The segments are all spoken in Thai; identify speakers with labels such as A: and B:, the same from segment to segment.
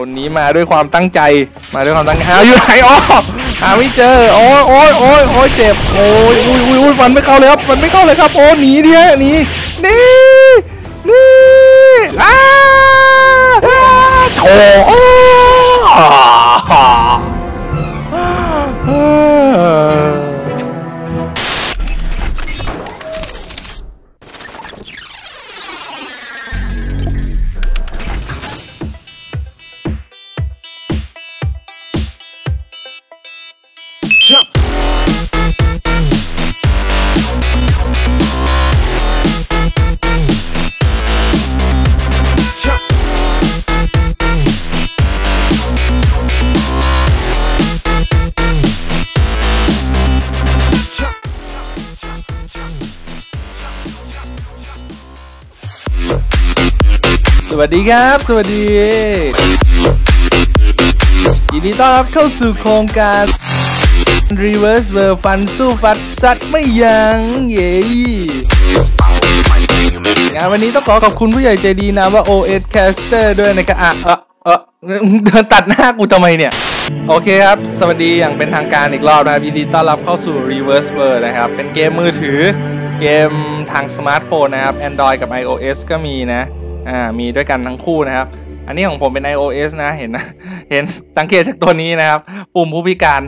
A: คนนี้มาด้วยความตั้งใจมาด้วยความตั้งใจเอาอยู่ไหนอ๋อหาไม่เจอโอ้ยโอ้ยโอ้ยโอ้ยเจ็บโอ้ยอุ้ยอุ้ยอุ้ยฟันไม่เข้าเลยครับฟันไม่เข้าเลยครับโอ้หนีดิฮะหนีนี่นี่อ้าอ้าโถ วัสดีครับ สวัสดี ยินดีต้อนรับเข้าสู่โครงการ Reverse v e r ฟันสู้ฟัดซัดไม่ยัง้งเย้งานวันนี้ต้องขอขอบคุณผู้ใหญ่ใจดีนามว่า OS Caster ด้วยนะครับอะเออเออเดินตัดหน้ากูทำไมเนี่ย โอเคครับ สวัสดีอย่างเป็นทางการอีกรอบนะครับ ยินดีต้อนรับเข้าสู่ Reverse v e r นะครับ เป็นเกมมือถือเกมทางสมาร์ทโฟนนะครับ Android กับ iOS ก็มีนะ อ่ามีด้วยกันทั้งคู่นะครับ อันนี้ของผมเป็น iOS นะเห็นนะเห็นสังเกตจากตัวนี้นะครับ ปุ่มผู้พิการ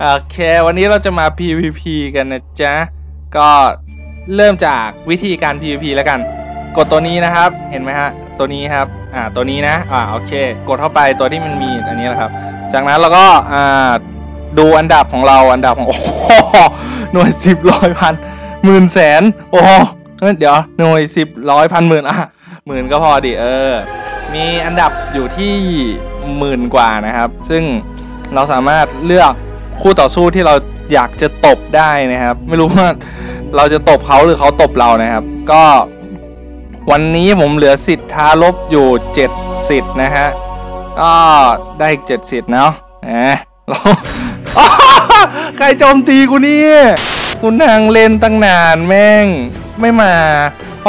A: โอเค วันนี้เราจะมา PVP กันนะจ๊ะ ก็เริ่มจากวิธีการ PVP แล้วกัน กดตัวนี้นะครับเห็นไหมฮะตัวนี้ครับอ่าตัวนี้นะอ่าโอเค กดเข้าไปตัวที่มันมีอันนี้แหละครับ จากนั้นเราก็อ่าดูอันดับของเราอันดับของโอ้โหหน่วยสิบร้อยพันหมื่นแสนโอ้โหเดี๋ยวหน่วยสิบร้อยพันหมื่นอะ หมื่นก็พอดิเออ มีอันดับอยู่ที่หมื่นกว่านะครับ ซึ่งเราสามารถเลือกคู่ต่อสู้ที่เราอยากจะตบได้นะครับ ไม่รู้ว่าเราจะตบเขาหรือเขาตบเรานะครับ ก็วันนี้ผมเหลือสิทธิ์ท้าลบอยู่เจ็ดสิทธิ์นะฮะก็ได้อีกเจ็ดสิทธิ์เนาะแหมเราใครโจมตีกูนี่คุณนางเล่นตั้งนานแม่ง ไม่มา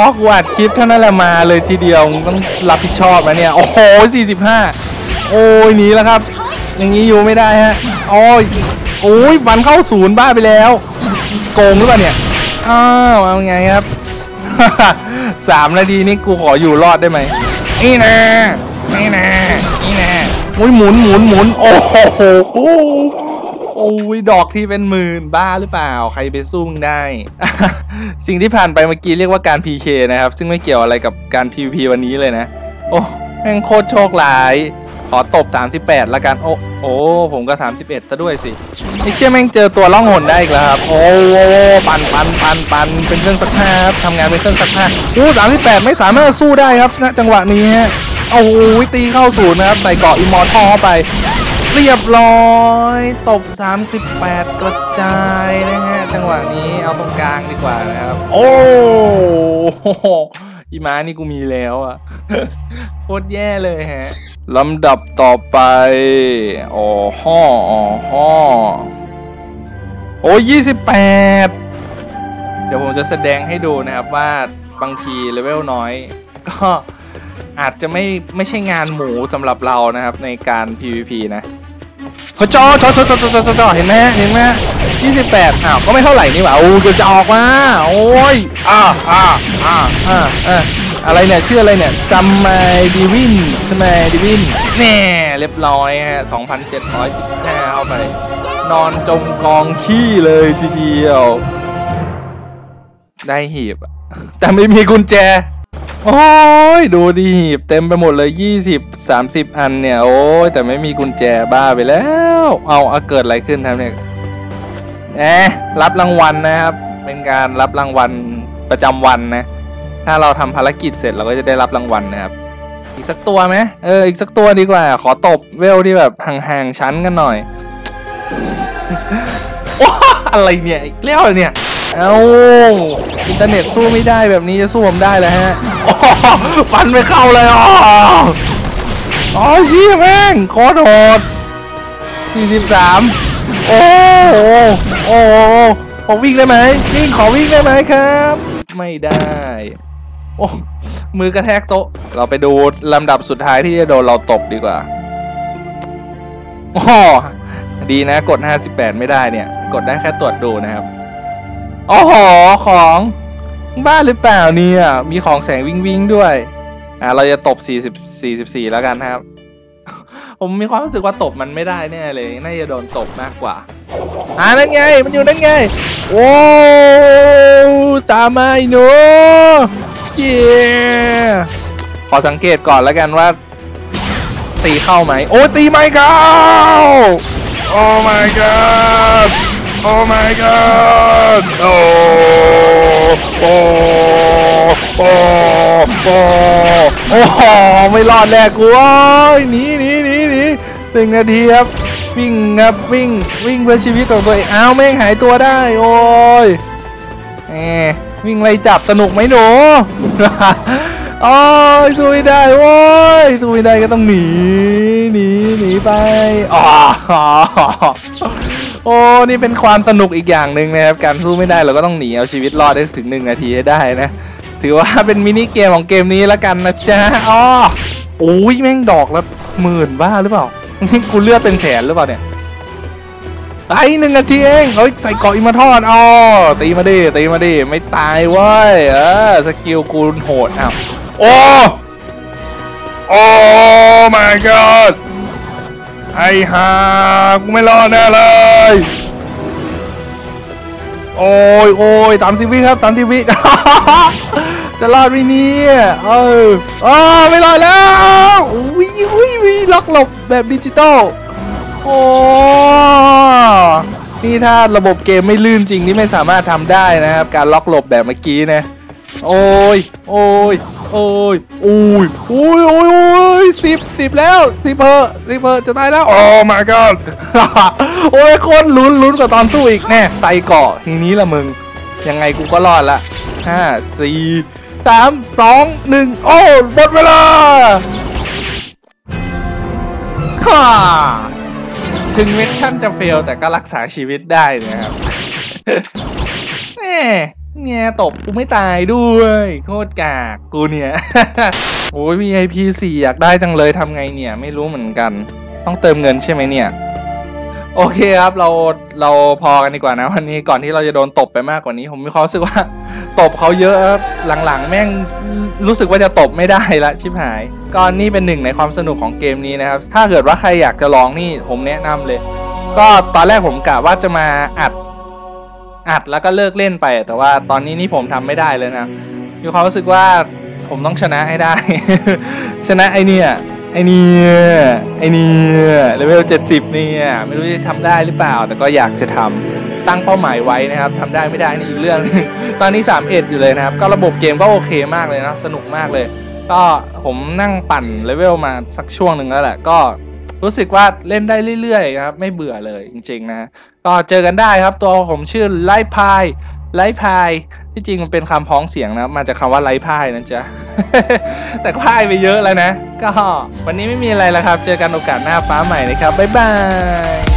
A: เพราะกูอัดคลิปเท่านั้นแหละมาเลยทีเดียวต้องรับผิดชอบนะเนี่ย โอ้โห45โอ้ยหนีแล้วครับ อย่างนี้อยู่ไม่ได้ฮะโอ้ยโอ้ยฟันเข้าศูนย์บ้าไปแล้วโกงหรือเปล่าเนี่ยอ้าวเอาไงครับสามนาทีนี้กูขออยู่รอดได้ไหมนี่นะนี่นะนี่นะอุ้ยหมุนหมุนหมุนโอ้โห โอ้ยดอกที่เป็นหมื่นบ้าหรือเปล่า ใครไปสู้มึงได้ สิ่งที่ผ่านไปเมื่อกี้เรียกว่าการ PK นะครับ ซึ่งไม่เกี่ยวอะไรกับการ PVP วันนี้เลยนะ โอ้แม่งโคตรโชคร้าย ขอตบ 38 ละกัน โอ้โอ้ผมก็ 31ซะด้วยสิไอ้เชี่ยแม่งเจอตัวล่องหนได้อีกแล้วครับ โอ้ปันปันปันปันเป็นเครื่องซักผ้าครับทำงานเป็นเครื่องซักผ้าอู้38 ไม่สามารถสู้ได้ครับณจังหวะนี้ฮะโอ้โหตีเข้าศูนย์นะครับใส่เกาะอิมอร์ทัลเข้าไป เรียบร้อย ตบ 38 กระจายนะฮะ จังหวะนี้เอาตรงกลางดีกว่านะครับ โอ้โหอีม้านี่กูมีแล้วอะ โคตรแย่เลยฮะ ลำดับต่อไป อ๋อฮ่ออ๋อฮ่อโอ้ยี่สิบแปดเดี๋ยวผมจะแสดงให้ดูนะครับว่าบางทีเลเวลน้อย ก็อาจจะไม่ไม่ใช่งานหมูสำหรับเรานะครับในการ PVP นะ เขาจอจอจอจอจอจอจอเห็นไหมเห็นไหมยี่สิบแปดอ้าวก็ไม่เท่าไหร่นี่หว่าโอ้เดี๋ยวจะออกมาโอ้ยอ่าอ่าอ่าอ่าอ่าอะไรเนี่ยชื่ออะไรเนี่ยซัมไมดิวินซัมไมดิวินแน่เรียบร้อยฮะ2,715เข้าไป นอนจมกองขี้เลยทีเดียว ได้หีบ แต่ไม่มีกุญแจ โอ้ยดูดิหีเต็มไปหมดเลย 20 30 อันเนี่ย โอ้ยแต่ไม่มีกุญแจบ้าไปแล้ว เอาเอาเกิดอะไรขึ้นครับเนี่ยแอะรับรางวัลนะครับ เป็นการรับรางวัลประจำวันนะ ถ้าเราทำภารกิจเสร็จเราก็จะได้รับรางวัลนะครับ อีกสักตัวไหมเอออีกสักตัวดีกว่า ขอตบเวลที่แบบห่างๆชั้นกันหน่อยโอ้อะไรเนี่ยอีกแล้วเนี่ย เอ้า อินเทอร์เน็ตสู้ไม่ได้แบบนี้จะสู้ผมได้เลยฮะโอ้ฟันไม่เข้าเลยอ๋ออ๋อชี้แม่งโคตรโหด43 โอ้โหโอ้โหผมวิ่งได้ไหมวิ่งขอวิ่งได้ไหมครับ ไม่ได้โอ้มือกระแทกโต๊ะ เราไปดูลำดับสุดท้ายที่จะโดนเราตบดีกว่าโอ้ดีนะกด 58 ไม่ได้เนี่ย กดได้แค่ตรวจดูนะครับ โอ้โหของ บ้าหรือเปล่าเนี่ย มีของแสงวิ่งวิ่งด้วย อ่าเราจะตบ 40 44 แล้วกันครับ ผมมีความรู้สึกว่าตบมันไม่ได้แน่เลย น่าจะโดนตบมากกว่าอ่านั่นไง มันอยู่นั่นไง โอ้ตามมาไอ้หนูเย้ขอสังเกตก่อนแล้วกันว่า ตีเข้าไหม โอ้ตีไม่เข้า โอ้ my god โอ้ my god โอ้โอ้โอ้โอ้โอ้โหไม่รอดแลกกูโอ้ยหนีหนีหนีหนีหนึ่งนาทีครับ วิ่งครับวิ่งวิ่งเพื่อชีวิตของตัวเองอ้าวแม่งหายตัวได้ โอ้ยแหมวิ่งไล่จับสนุกไหมหนูโอ้ยสู้ไม่ได้โอ้ยสู้ไม่ได้ก็ต้องหนีหนีหนีไปอ๋อ โอ้นี่เป็นความสนุกอีกอย่างหนึ่งนะครับการสู้ไม่ได้เราก็ต้องหนีเอาชีวิตรอดได้ถึงหนึ่งนาทีให้ได้นะ ถือว่าเป็นมินิเกมของเกมนี้แล้วกันนะจ๊ะอ๋อโอ้ยแม่งดอกละหมื่นบ้าหรือเปล่านี่กูเลือดเป็นแสนหรือเปล่าเนี่ยไอ้หนึ่งนาทีเองเฮ้ยใส่เกาะอิมาทอนอ๋อตีมาดิตีมาดิไม่ตายเว้ยเออสกิลกูโหดอ้าวโอ้โอ้ my god ไอ้ห่ากูไม่รอดแน่เลย โอ้ยโอ้ยตามสิวิครับตามสิวิจะรอดไหมเนี่ยเออเออไม่รอดแล้วอุ้ยอุ้ยอุ้ยล็อกหลบแบบดิจิตอลโอ้นี่ถ้าระบบเกมไม่ลื่นจริงนี่ไม่สามารถทำได้นะครับ การล็อกหลบแบบเมื่อกี้นะ โอ้ย โอ้ย โอ้ยโอ้ยโอ้ยโอ้ยโอ้ยสิบสิบแล้วสิบเพอสิบเพอจะตายแล้วโอ้ my god โอ้ยโคตรลุ้นลุ้นกว่าตอนสู้อีกแน่ไตเกาะทีนี้ละมึง ยังไงกูก็รอดละห้าสี่สามสองหนึ่งโอ้หมดเวลาฮ่าถึงมิชชั่นจะเฟลแต่ก็รักษาชีวิตได้นะครับ แม่ เนี่ยตบกูไม่ตายด้วย โคตรกากกูเนี่ย โอ้ย VIP 4อยากได้จังเลยทำไงเนี่ย ไม่รู้เหมือนกัน ต้องเติมเงินใช่ไหมเนี่ย โอเคครับเราเราพอกันดีกว่านะ วันนี้ก่อนที่เราจะโดนตบไปมากกว่านี้ ผมมีความรู้สึกว่า ตบเขาเยอะครับหลังๆ แม่งรู้สึกว่าจะตบไม่ได้ละชิบหายก็นี่เป็นหนึ่งในความสนุกของเกมนี้นะครับ ถ้าเกิดว่าใครอยากจะลองนี่ผมแนะนำเลย ก็ตอนแรกผมกะว่าจะมาอัด อัดแล้วก็เลิกเล่นไป แต่ว่าตอนนี้นี่ผมทำไม่ได้เลยนะมีความรู้สึกว่าผมต้องชนะให้ได้ ชนะไอเนี่ยไอเนี่ยไอเนี่ยเลเวลเจ็ดสิบเนี่ยไม่รู้จะทำได้หรือเปล่า แต่ก็อยากจะทำตั้งเป้าหมายไว้นะครับทำได้ไม่ได้นี่อีกเรื่อง ตอนนี้3เอ็ดอยู่เลยนะครับ ก็ระบบเกมก็โอเคมากเลยนะ สนุกมากเลย ก็ผมนั่งปั่นเลเวลมาสักช่วงหนึ่งแล้วแหละ ก็ รู้สึกว่าเล่นได้เรื่อยๆครับ ไม่เบื่อเลยจริงๆนะก็เจอกันได้ครับ ตัวผมชื่อไลพายไลพายที่จริงมันเป็นคำพ้องเสียงนะมาจากคำว่าไลพายนะจ๊ะแต่พ่ายไปเยอะแล้วนะ ก็วันนี้ไม่มีอะไรแล้วครับ เจอกันโอกาสหน้าฟ้าใหม่นะครับบ๊ายบาย